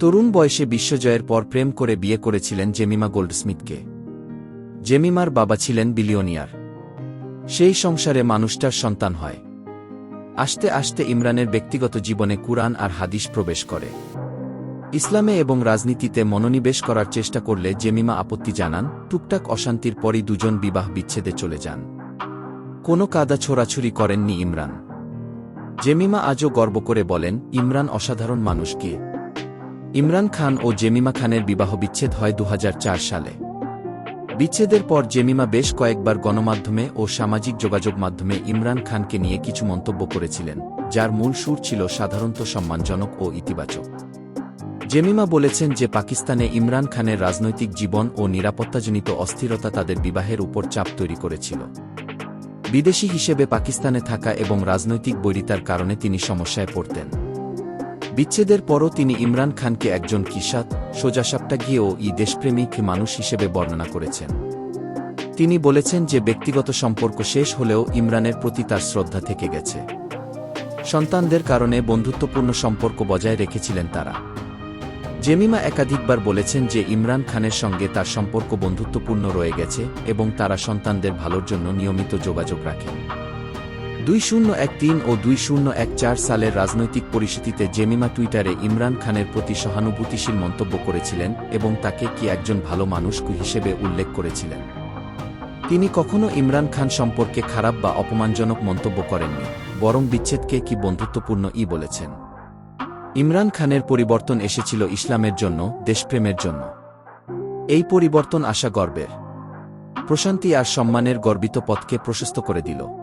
তরুণ বয়সে বিশ্বজয়ের পর প্রেম করে বিয়ে করেছিলেন জেমিমা গোল্ডস্মিথকে। জেমিমার বাবা ছিলেন বিলিয়নিয়ার সেই সংসারে মানুষটার সন্তান হয়। আস্তে আস্তে ইমরানের ব্যক্তিগত জীবনে কুরআন আর হাদিস প্রবেশ করে। ইসলামে এবং রাজনীতিতে মনোনিবেশ করার চেষ্টা করলে জেমিমা আপত্তি জানান, টুকটাক অশান্তির পরই দুজন বিবাহ বিচ্ছেদে চলে যান। কোনো কাদা ছোড়াছুরি করেননি ইমরান। জেমিমা আজও গর্ব করে বলেন, ইমরান অসাধারণ মানুষ কে? ইমরান খান ও জেমিমা খানের বিবাহ বিচ্ছেদ হয় দু হাজার চার সালে। বিচ্ছেদের পর জেমিমা বেশ কয়েকবার গণমাধ্যমে ও সামাজিক যোগাযোগ মাধ্যমে ইমরান খানকে নিয়ে কিছু মন্তব্য করেছিলেন, যার মূল সুর ছিল সাধারণত সম্মানজনক ও ইতিবাচক। জেমিমা বলেছেন যে পাকিস্তানে ইমরান খানের রাজনৈতিক জীবন ও নিরাপত্তাজনিত অস্থিরতা তাদের বিবাহের উপর চাপ তৈরি করেছিল। বিদেশি হিসেবে পাকিস্তানে থাকা এবং রাজনৈতিক বৈরিতার কারণে তিনি সমস্যায় পড়তেন। বিচ্ছেদের পরও তিনি ইমরান খানকে একজন কিসাত সোজাসাপটা গিয়েও ই দেশপ্রেমিক মানুষ হিসেবে বর্ণনা করেছেন। তিনি বলেছেন যে ব্যক্তিগত সম্পর্ক শেষ হলেও ইমরানের প্রতি তার শ্রদ্ধা থেকে গেছে। সন্তানদের কারণে বন্ধুত্বপূর্ণ সম্পর্ক বজায় রেখেছিলেন তারা। জেমিমা একাধিকবার বলেছেন যে ইমরান খানের সঙ্গে তার সম্পর্ক বন্ধুত্বপূর্ণ রয়ে গেছে এবং তারা সন্তানদের ভালোর জন্য নিয়মিত যোগাযোগ রাখেন। দুই শূন্য এক তিন ও দুই শূন্য এক চার সালের রাজনৈতিক পরিস্থিতিতে জেমিমা টুইটারে ইমরান খানের প্রতি সহানুভূতিশীল মন্তব্য করেছিলেন এবং তাকে কি একজন ভালো মানুষ হিসেবে উল্লেখ করেছিলেন। তিনি কখনো ইমরান খান সম্পর্কে খারাপ বা অপমানজনক মন্তব্য করেননি, বরং বিচ্ছেদকে কি বন্ধুত্বপূর্ণ ই বলেছেন। ইমরান খানের পরিবর্তন এসেছিল ইসলামের জন্য, দেশপ্রেমের জন্য। এই পরিবর্তন আসা গর্বের। প্রশান্তি আর সম্মানের গর্বিত পথকে প্রশস্ত করে দিল।